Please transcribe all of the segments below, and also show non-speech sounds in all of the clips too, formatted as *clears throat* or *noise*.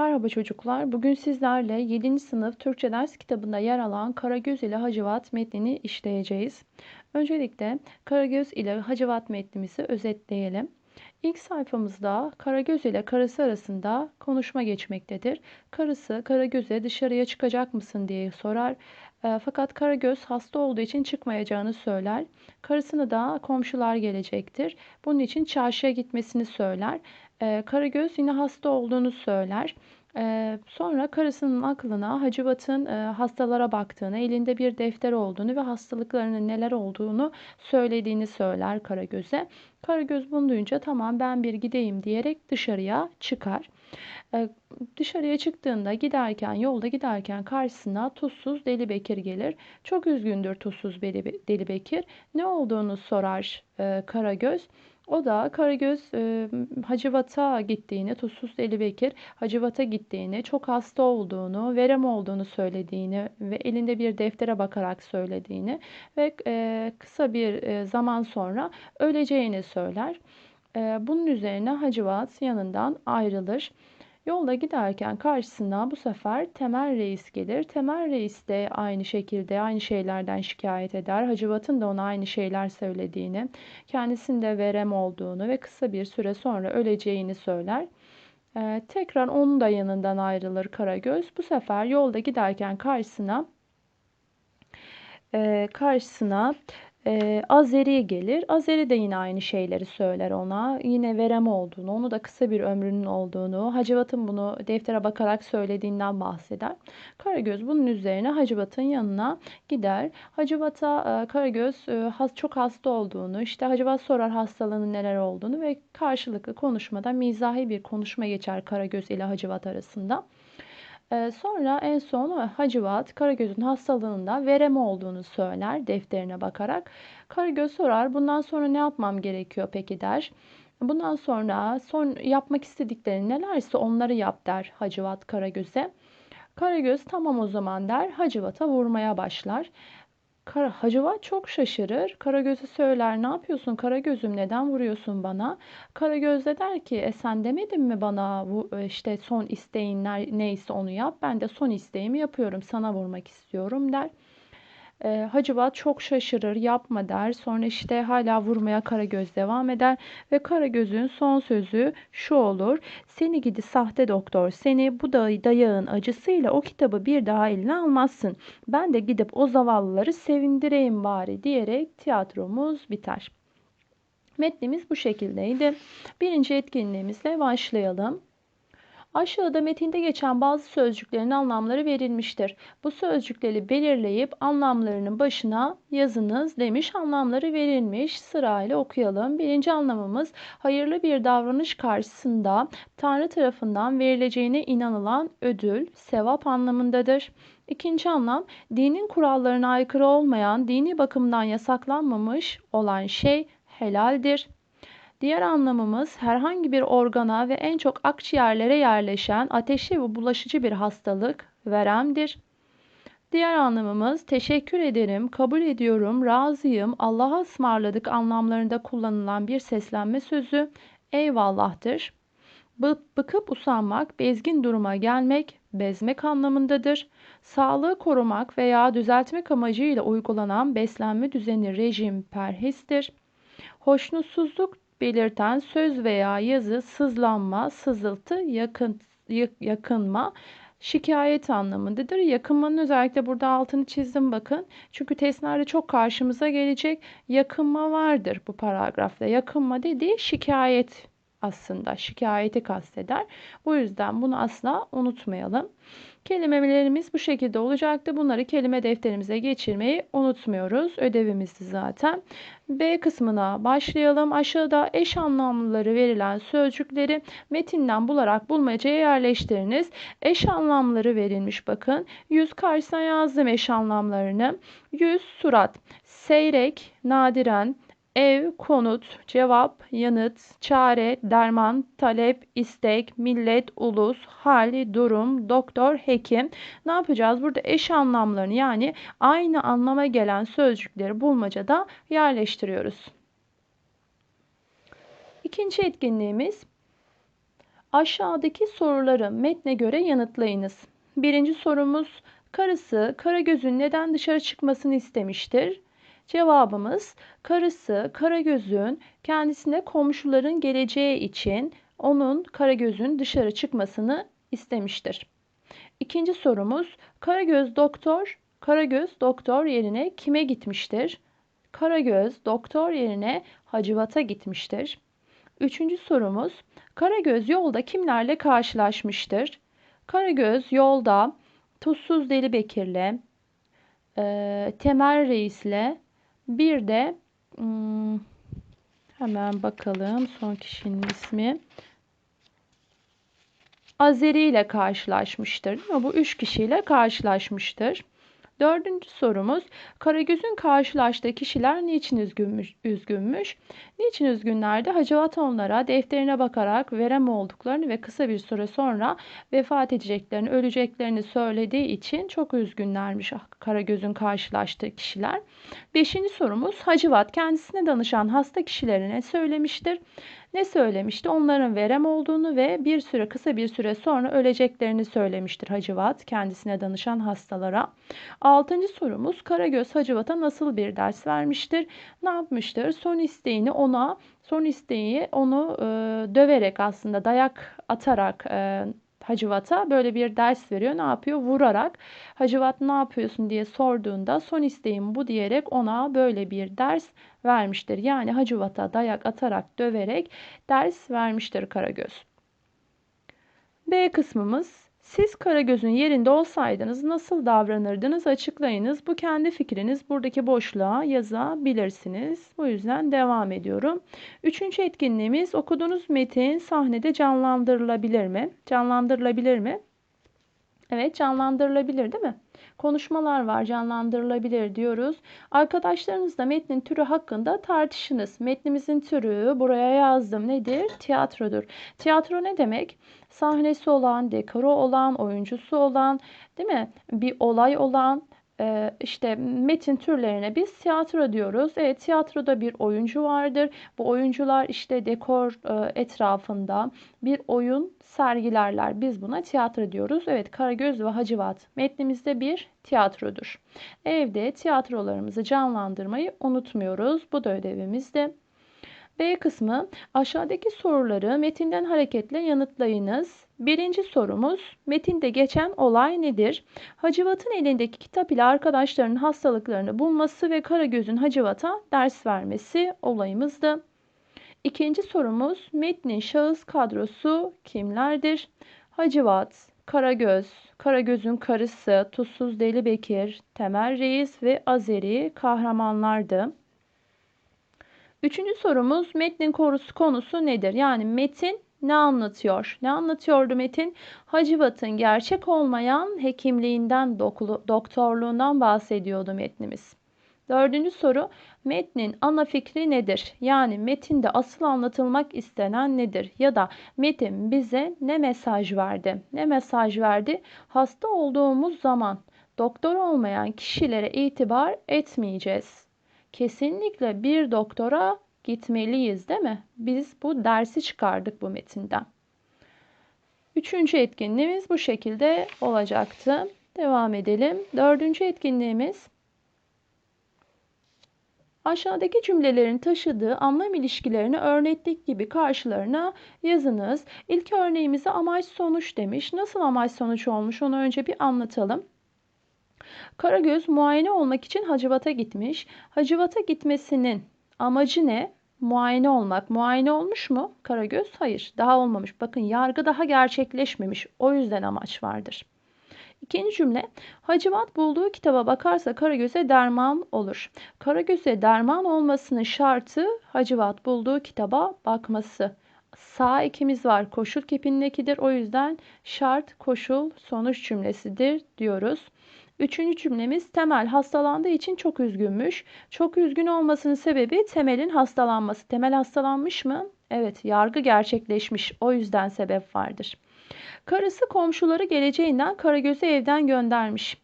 Merhaba çocuklar. Bugün sizlerle 7. sınıf Türkçe ders kitabında yer alan Karagöz ile Hacivat metnini işleyeceğiz. Öncelikle Karagöz ile Hacivat metnimizi özetleyelim. İlk sayfamızda Karagöz ile karısı arasında konuşma geçmektedir. Karısı Karagöz'e dışarıya çıkacak mısın diye sorar. E, fakat Karagöz hasta olduğu için çıkmayacağını söyler. Karısına da komşular gelecektir. Bunun için çarşıya gitmesini söyler. E, Karagöz yine hasta olduğunu söyler. E, sonra karısının aklına Hacivat'ın e, hastalara baktığını, elinde bir defter olduğunu ve hastalıklarının neler olduğunu söylediğini söyler Karagöz'e. Karagöz bunu duyunca tamam ben bir gideyim diyerek dışarıya çıkar. E, dışarıya çıktığında giderken yolda giderken karşısına Tuzsuz Deli Bekir gelir. Çok üzgündür Tuzsuz Deli Bekir. Ne olduğunu sorar e, Karagöz. O da Karagöz e, Hacivat'a gittiğini, Tuzsuz Deli Bekir Hacivat'a gittiğini, çok hasta olduğunu, verem olduğunu söylediğini ve elinde bir deftere bakarak söylediğini ve e, kısa bir e, zaman sonra öleceğini söyler. E, bunun üzerine Hacivat yanından ayrılır. Yolda giderken karşısına bu sefer Temel Reis gelir. Temel Reis de aynı şekilde aynı şeylerden şikayet eder. Hacivat'ın da ona aynı şeyler söylediğini, kendisinde verem olduğunu ve kısa bir süre sonra öleceğini söyler. Ee, tekrar onun da yanından ayrılır Karagöz. Bu sefer yolda giderken karşısına e, karşısına ee, Azeri gelir. Azeri de yine aynı şeyleri söyler ona. Yine verem olduğunu, onu da kısa bir ömrünün olduğunu, Hacivat'ın bunu deftere bakarak söylediğinden bahseder. Karagöz bunun üzerine Hacivat'ın yanına gider. Hacivat'a e, Karagöz e, çok hasta olduğunu, işte Hacivat sorar hastalığının neler olduğunu ve karşılıklı konuşmada mizahi bir konuşma geçer Karagöz ile Hacivat arasında. Ee, sonra en son Hacivat Karagöz'ün hastalığında verem olduğunu söyler defterine bakarak. Karagöz sorar bundan sonra ne yapmam gerekiyor peki der. Bundan sonra son yapmak istedikleri nelerse onları yap der Hacivat Karagöz'e. Karagöz tamam o zaman der Hacivat'a vurmaya başlar. Kara, Hacivat çok şaşırır. Karagöz'e söyler ne yapıyorsun Karagöz'üm neden vuruyorsun bana? Karagöz de der ki e sen demedin mi bana bu e, işte son isteğin neyse onu yap. Ben de son isteğimi yapıyorum sana vurmak istiyorum der. E, Hacivat çok şaşırır, yapma der. Sonra işte hala vurmaya Karagöz devam eder ve Karagöz'ün son sözü şu olur. Seni gidi sahte doktor, seni bu dayağın acısıyla o kitabı bir daha eline almazsın. Ben de gidip o zavallıları sevindireyim bari diyerek tiyatromuz biter. Metnimiz bu şekildeydi. Birinci etkinliğimizle başlayalım. Aşağıda metinde geçen bazı sözcüklerin anlamları verilmiştir. Bu sözcükleri belirleyip anlamlarının başına yazınız demiş. Anlamları verilmiş. Sırayla okuyalım. Birinci anlamımız hayırlı bir davranış karşısında Tanrı tarafından verileceğine inanılan ödül, sevap anlamındadır. İkinci anlam dinin kurallarına aykırı olmayan, dini bakımdan yasaklanmamış olan şey helaldir. Diğer anlamımız herhangi bir organa ve en çok akciğerlere yerleşen ateşli ve bulaşıcı bir hastalık veremdir. Diğer anlamımız teşekkür ederim, kabul ediyorum, razıyım, Allah'a ısmarladık anlamlarında kullanılan bir seslenme sözü eyvallah'tır. Bıkıp usanmak, bezgin duruma gelmek, bezmek anlamındadır. Sağlığı korumak veya düzeltmek amacıyla uygulanan beslenme düzeni rejim perhistir. Hoşnutsuzluk belirten söz veya yazı sızlanma, sızıltı, yakın, yakınma, şikayet anlamındadır. Yakınmanın özellikle burada altını çizdim bakın. Çünkü testlerde çok karşımıza gelecek yakınma vardır bu paragrafta. Yakınma dediği şikayet aslında şikayeti kasteder. Bu yüzden bunu asla unutmayalım. Kelimelerimiz bu şekilde olacaktı. Bunları kelime defterimize geçirmeyi unutmuyoruz. Ödevimizdi zaten. B kısmına başlayalım. Aşağıda eş anlamlıları verilen sözcükleri metinden bularak bulmacaya yerleştiriniz. Eş anlamları verilmiş bakın. Yüz karşısına yazdım eş anlamlarını. Yüz surat, seyrek, nadiren, Ev, konut, cevap, yanıt, çare, derman, talep, istek, millet, ulus, hal, durum, doktor, hekim. Ne yapacağız? Burada eş anlamlarını yani aynı anlama gelen sözcükleri bulmacada yerleştiriyoruz. İkinci etkinliğimiz Aşağıdaki soruları metne göre yanıtlayınız. Birinci sorumuz karısı Karagöz'ün neden dışarı çıkmasını istemiştir? Cevabımız karısı Karagöz'ün kendisine komşuların geleceği için onun Karagöz'ün dışarı çıkmasını istemiştir. İkinci sorumuz Karagöz doktor Karagöz doktor yerine kime gitmiştir? Karagöz doktor yerine Hacivat'a gitmiştir. Üçüncü sorumuz Karagöz yolda kimlerle karşılaşmıştır? Karagöz yolda Tuzsuz Deli Bekir'le, e, Temel Reis'le bir de hmm, hemen bakalım son kişinin ismi. Azeri ile karşılaşmıştır. Bu üç kişiyle karşılaşmıştır. Dördüncü sorumuz Karagöz'ün karşılaştığı kişiler niçin üzgünmüş? üzgünmüş? Niçin üzgünlerdi? Hacivat onlara defterine bakarak verem olduklarını ve kısa bir süre sonra vefat edeceklerini, öleceklerini söylediği için çok üzgünlermiş Karagöz'ün karşılaştığı kişiler. Beşinci sorumuz Hacivat kendisine danışan hasta kişilerine söylemiştir. Ne söylemişti? Onların verem olduğunu ve bir süre kısa bir süre sonra öleceklerini söylemiştir Hacivat kendisine danışan hastalara. Altıncı sorumuz Karagöz Hacivat'a nasıl bir ders vermiştir? Ne yapmıştır? Son isteğini ona son isteği onu e, döverek aslında dayak atarak e, Hacivat'a böyle bir ders veriyor. Ne yapıyor? Vurarak Hacivat ne yapıyorsun diye sorduğunda son isteğim bu diyerek ona böyle bir ders vermiştir. Yani Hacivat'a dayak atarak döverek ders vermiştir Karagöz. B kısmımız siz Karagöz'ün yerinde olsaydınız nasıl davranırdınız açıklayınız. Bu kendi fikriniz. Buradaki boşluğa yazabilirsiniz. Bu yüzden devam ediyorum. Üçüncü etkinliğimiz okuduğunuz metin sahnede canlandırılabilir mi? Canlandırılabilir mi? Evet canlandırılabilir değil mi? Konuşmalar var canlandırılabilir diyoruz. Arkadaşlarınızla metnin türü hakkında tartışınız. Metnimizin türü buraya yazdım. Nedir? Tiyatrodur. Tiyatro ne demek? Sahnesi olan, dekoru olan, oyuncusu olan, değil mi? Bir olay olan, ee, işte metin türlerine biz tiyatro diyoruz. Evet tiyatroda bir oyuncu vardır. Bu oyuncular işte dekor e, etrafında bir oyun sergilerler. Biz buna tiyatro diyoruz. Evet Karagöz ve Hacivat metnimizde bir tiyatrodur. Evde tiyatrolarımızı canlandırmayı unutmuyoruz. Bu da ödevimizde. B kısmı aşağıdaki soruları metinden hareketle yanıtlayınız. Birinci sorumuz metinde geçen olay nedir? Hacivat'ın elindeki kitap ile arkadaşlarının hastalıklarını bulması ve Karagöz'ün Hacivat'a ders vermesi olayımızdı. İkinci sorumuz metnin şahıs kadrosu kimlerdir? Hacivat, Karagöz, Karagöz'ün karısı, Tuzsuz Deli Bekir, Temel Reis ve Azeri kahramanlardı. Üçüncü sorumuz metnin konusu, konusu nedir? Yani metin ne anlatıyor? Ne anlatıyordu metin? Hacivat'ın gerçek olmayan hekimliğinden, doktorluğundan bahsediyordu metnimiz. Dördüncü soru metnin ana fikri nedir? Yani metinde asıl anlatılmak istenen nedir? Ya da metin bize ne mesaj verdi? Ne mesaj verdi? Hasta olduğumuz zaman doktor olmayan kişilere itibar etmeyeceğiz. Kesinlikle bir doktora gitmeliyiz değil mi? Biz bu dersi çıkardık bu metinden. Üçüncü etkinliğimiz bu şekilde olacaktı. Devam edelim. Dördüncü etkinliğimiz Aşağıdaki cümlelerin taşıdığı anlam ilişkilerini örneklik gibi karşılarına yazınız. İlk örneğimize amaç sonuç demiş. Nasıl amaç sonuç olmuş onu önce bir anlatalım. Karagöz muayene olmak için Hacivat'a gitmiş. Hacivat'a gitmesinin amacı ne? Muayene olmak. Muayene olmuş mu Karagöz? Hayır, daha olmamış. Bakın yargı daha gerçekleşmemiş. O yüzden amaç vardır. İkinci cümle Hacivat bulduğu kitaba bakarsa Karagöz'e derman olur. Karagöz'e derman olmasının şartı Hacivat bulduğu kitaba bakması. Sağ ikimiz var. Koşul kipindekidir. O yüzden şart, koşul, sonuç cümlesidir diyoruz. Üçüncü cümlemiz Temel hastalandığı için çok üzgünmüş. Çok üzgün olmasının sebebi Temel'in hastalanması. Temel hastalanmış mı? Evet, yargı gerçekleşmiş. O yüzden sebep vardır. Karısı komşuları geleceğinden Karagöz'ü evden göndermiş.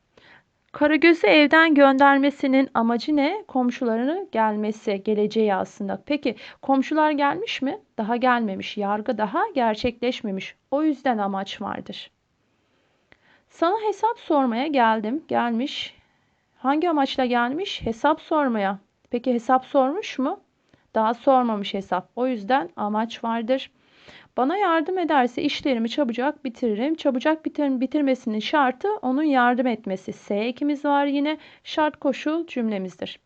Karagöz'ü evden göndermesinin amacı ne? Komşularını gelmesi, geleceği aslında. Peki komşular gelmiş mi? Daha gelmemiş. Yargı daha gerçekleşmemiş. O yüzden amaç vardır. Sana hesap sormaya geldim. Gelmiş. Hangi amaçla gelmiş? Hesap sormaya. Peki hesap sormuş mu? Daha sormamış hesap. O yüzden amaç vardır. Bana yardım ederse işlerimi çabucak bitiririm. Çabucak bitir bitirmesinin şartı onun yardım etmesi. S ekimiz var yine şart koşul cümlemizdir.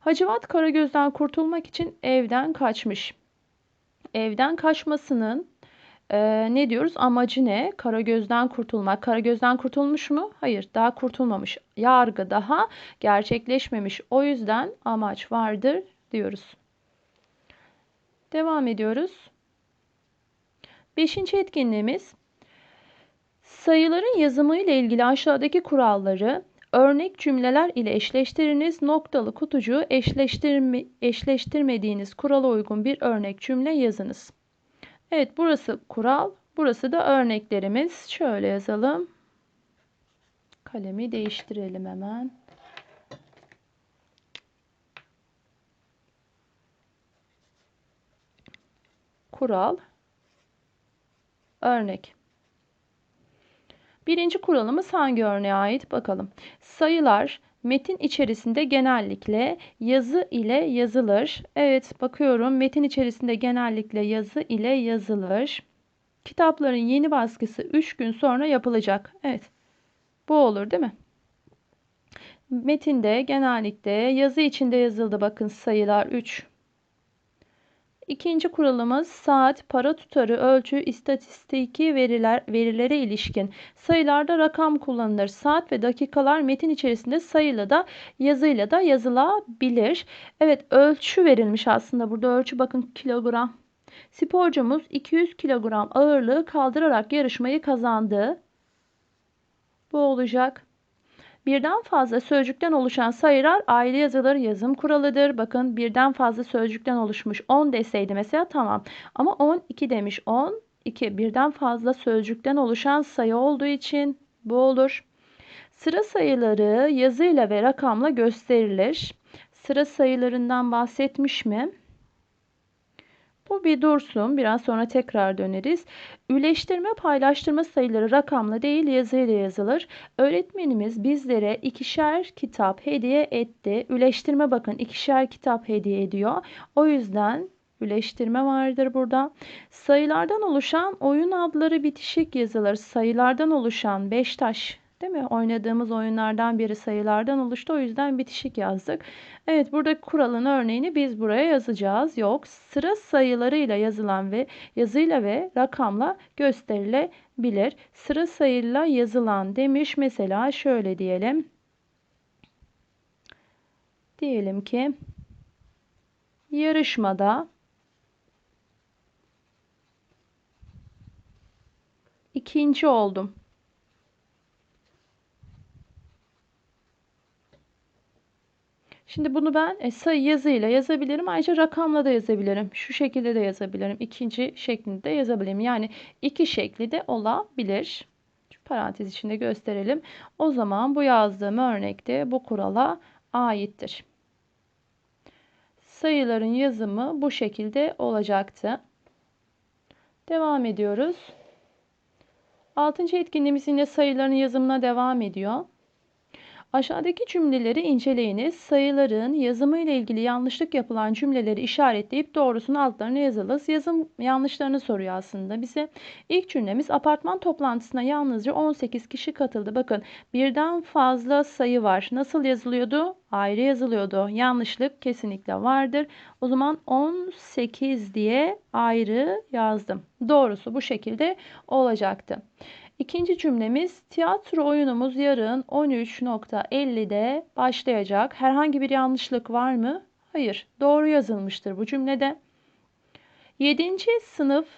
Hacivat Karagöz'den kurtulmak için evden kaçmış. Evden kaçmasının e, ne diyoruz? Amacı ne? Karagöz'den kurtulmak. Karagöz'den kurtulmuş mu? Hayır, daha kurtulmamış. Yargı daha gerçekleşmemiş. O yüzden amaç vardır diyoruz. Devam ediyoruz. Beşinci etkinliğimiz sayıların yazımı ile ilgili aşağıdaki kuralları örnek cümleler ile eşleştiriniz. Noktalı kutucuğu eşleştirme, eşleştirmediğiniz kurala uygun bir örnek cümle yazınız. Evet burası kural. Burası da örneklerimiz. Şöyle yazalım. Kalemi değiştirelim hemen. Kural Örnek. Birinci kuralımız hangi örneğe ait bakalım. Sayılar metin içerisinde genellikle yazı ile yazılır. Evet bakıyorum metin içerisinde genellikle yazı ile yazılır. Kitapların yeni baskısı 3 gün sonra yapılacak. Evet bu olur değil mi? Metinde genellikle yazı içinde yazıldı. Bakın sayılar 3, İkinci kuralımız saat, para tutarı, ölçü, istatistiki veriler, verilere ilişkin sayılarda rakam kullanılır. Saat ve dakikalar metin içerisinde sayıyla da yazıyla da yazılabilir. Evet ölçü verilmiş aslında burada ölçü bakın kilogram. Sporcumuz 200 kilogram ağırlığı kaldırarak yarışmayı kazandı. Bu olacak. Birden fazla sözcükten oluşan sayılar ayrı yazılır. Yazım kuralıdır. Bakın birden fazla sözcükten oluşmuş 10 deseydi mesela tamam. Ama 12 demiş 10. 2 birden fazla sözcükten oluşan sayı olduğu için bu olur. Sıra sayıları yazıyla ve rakamla gösterilir. Sıra sayılarından bahsetmiş mi? Bu bir dursun. Biraz sonra tekrar döneriz. Üleştirme paylaştırma sayıları rakamla değil yazıyla yazılır. Öğretmenimiz bizlere ikişer kitap hediye etti. Üleştirme bakın ikişer kitap hediye ediyor. O yüzden üleştirme vardır burada. Sayılardan oluşan oyun adları bitişik yazılır. Sayılardan oluşan Beştaş Değil mi? Oynadığımız oyunlardan biri sayılardan oluştu. O yüzden bitişik yazdık. Evet burada kuralın örneğini biz buraya yazacağız. Yok. Sıra sayılarıyla yazılan ve yazıyla ve rakamla gösterilebilir. Sıra sayıyla yazılan demiş. Mesela şöyle diyelim. Diyelim ki yarışmada ikinci oldum. Şimdi bunu ben e, sayı yazıyla yazabilirim. Ayrıca rakamla da yazabilirim. Şu şekilde de yazabilirim. İkinci şeklinde de yazabilirim. Yani iki şekli de olabilir. Şu parantez içinde gösterelim. O zaman bu yazdığım örnekte bu kurala aittir. Sayıların yazımı bu şekilde olacaktı. Devam ediyoruz. Altıncı etkinliğimiz yine sayıların yazımına devam ediyor. Aşağıdaki cümleleri inceleyiniz. Sayıların yazımı ile ilgili yanlışlık yapılan cümleleri işaretleyip doğrusunu altlarına yazınız. Yazım yanlışlarını soruyor aslında bize. İlk cümlemiz apartman toplantısına yalnızca 18 kişi katıldı. Bakın birden fazla sayı var. Nasıl yazılıyordu? Ayrı yazılıyordu. Yanlışlık kesinlikle vardır. O zaman 18 diye ayrı yazdım. Doğrusu bu şekilde olacaktı. İkinci cümlemiz tiyatro oyunumuz yarın 13.50'de başlayacak. Herhangi bir yanlışlık var mı? Hayır. Doğru yazılmıştır bu cümlede. Yedinci sınıf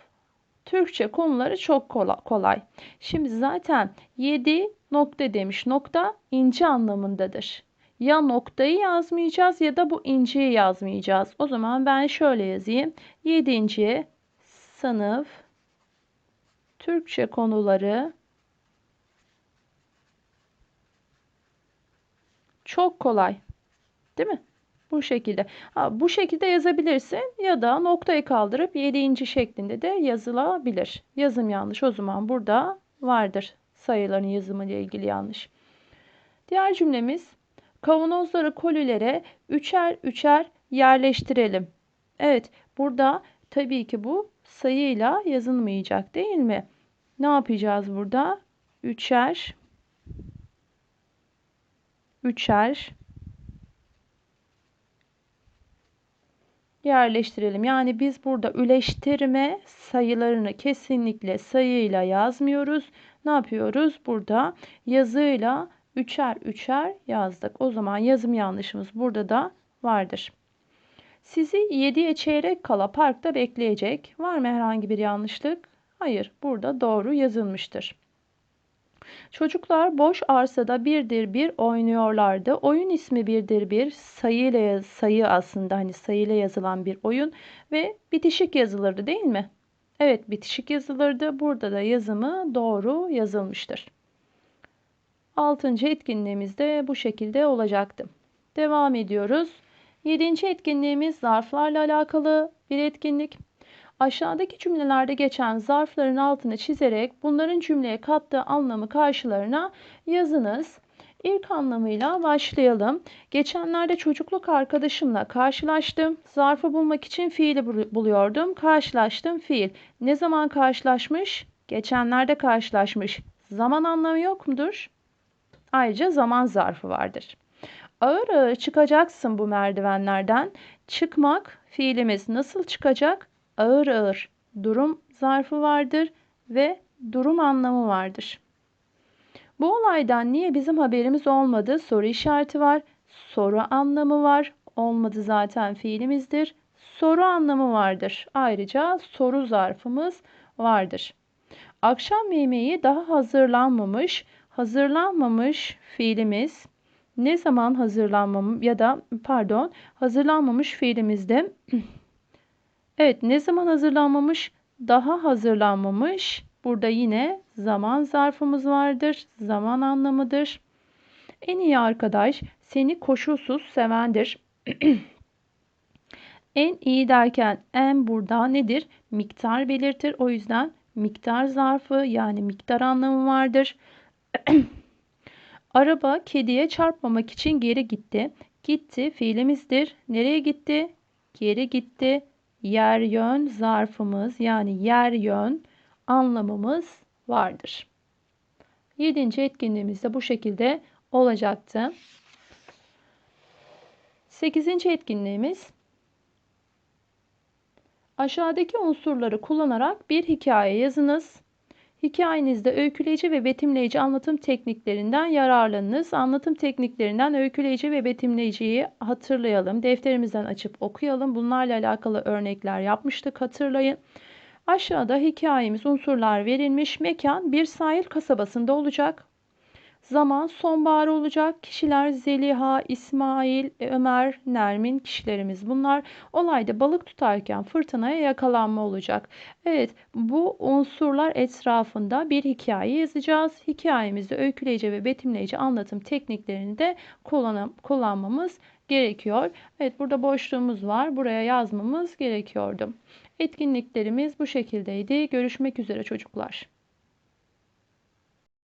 Türkçe konuları çok kolay. Şimdi zaten 7 nokta demiş. Nokta ince anlamındadır. Ya noktayı yazmayacağız ya da bu inciyi yazmayacağız. O zaman ben şöyle yazayım. 7. sınıf Türkçe konuları Çok kolay. Değil mi? Bu şekilde. Ha, bu şekilde yazabilirsin ya da noktayı kaldırıp 7. şeklinde de yazılabilir. Yazım yanlış o zaman burada vardır sayıların yazımı ile ilgili yanlış. Diğer cümlemiz kavanozları kolilere üçer üçer yerleştirelim. Evet burada tabii ki bu sayıyla yazılmayacak değil mi? Ne yapacağız burada? Üçer üçer yerleştirelim. Yani biz burada üleştirme sayılarını kesinlikle sayıyla yazmıyoruz. Ne yapıyoruz? Burada yazıyla üçer üçer yazdık. O zaman yazım yanlışımız burada da vardır. Sizi 7'ye çeyrek kala parkta bekleyecek. Var mı herhangi bir yanlışlık? Hayır, burada doğru yazılmıştır. Çocuklar boş arsada birdir bir oynuyorlardı. Oyun ismi birdir bir sayıyla sayı aslında hani sayıyla yazılan bir oyun ve bitişik yazılırdı değil mi? Evet bitişik yazılırdı. Burada da yazımı doğru yazılmıştır. Altıncı etkinliğimiz de bu şekilde olacaktı. Devam ediyoruz. Yedinci etkinliğimiz zarflarla alakalı bir etkinlik. Aşağıdaki cümlelerde geçen zarfların altını çizerek bunların cümleye kattığı anlamı karşılarına yazınız. İlk anlamıyla başlayalım. Geçenlerde çocukluk arkadaşımla karşılaştım. Zarfı bulmak için fiili buluyordum. Karşılaştım fiil. Ne zaman karşılaşmış? Geçenlerde karşılaşmış. Zaman anlamı yok mudur? Ayrıca zaman zarfı vardır. Ağır ağır çıkacaksın bu merdivenlerden. Çıkmak fiilimiz nasıl çıkacak? Ağır ağır durum zarfı vardır ve durum anlamı vardır. Bu olaydan niye bizim haberimiz olmadı? Soru işareti var. Soru anlamı var. Olmadı zaten fiilimizdir. Soru anlamı vardır. Ayrıca soru zarfımız vardır. Akşam yemeği daha hazırlanmamış. Hazırlanmamış fiilimiz ne zaman hazırlanmamış ya da pardon hazırlanmamış fiilimizde *clears throat* Evet ne zaman hazırlanmamış? Daha hazırlanmamış. Burada yine zaman zarfımız vardır. Zaman anlamıdır. En iyi arkadaş seni koşulsuz sevendir. *clears throat* en iyi derken en burada nedir? Miktar belirtir. O yüzden miktar zarfı yani miktar anlamı vardır. *clears throat* Araba kediye çarpmamak için geri gitti. Gitti fiilimizdir. Nereye gitti? Geri gitti yer yön zarfımız yani yer yön anlamımız vardır. Yedinci etkinliğimiz de bu şekilde olacaktı. Sekizinci etkinliğimiz aşağıdaki unsurları kullanarak bir hikaye yazınız. Hikayenizde öyküleyici ve betimleyici anlatım tekniklerinden yararlanınız. Anlatım tekniklerinden öyküleyici ve betimleyiciyi hatırlayalım. Defterimizden açıp okuyalım. Bunlarla alakalı örnekler yapmıştık hatırlayın. Aşağıda hikayemiz unsurlar verilmiş. Mekan bir sahil kasabasında olacak. Zaman sonbahar olacak. Kişiler Zeliha, İsmail, Ömer, Nermin kişilerimiz bunlar. Olayda balık tutarken fırtınaya yakalanma olacak. Evet bu unsurlar etrafında bir hikaye yazacağız. Hikayemizde öyküleyici ve betimleyici anlatım tekniklerini de kullan kullanmamız gerekiyor. Evet burada boşluğumuz var. Buraya yazmamız gerekiyordu. Etkinliklerimiz bu şekildeydi. Görüşmek üzere çocuklar.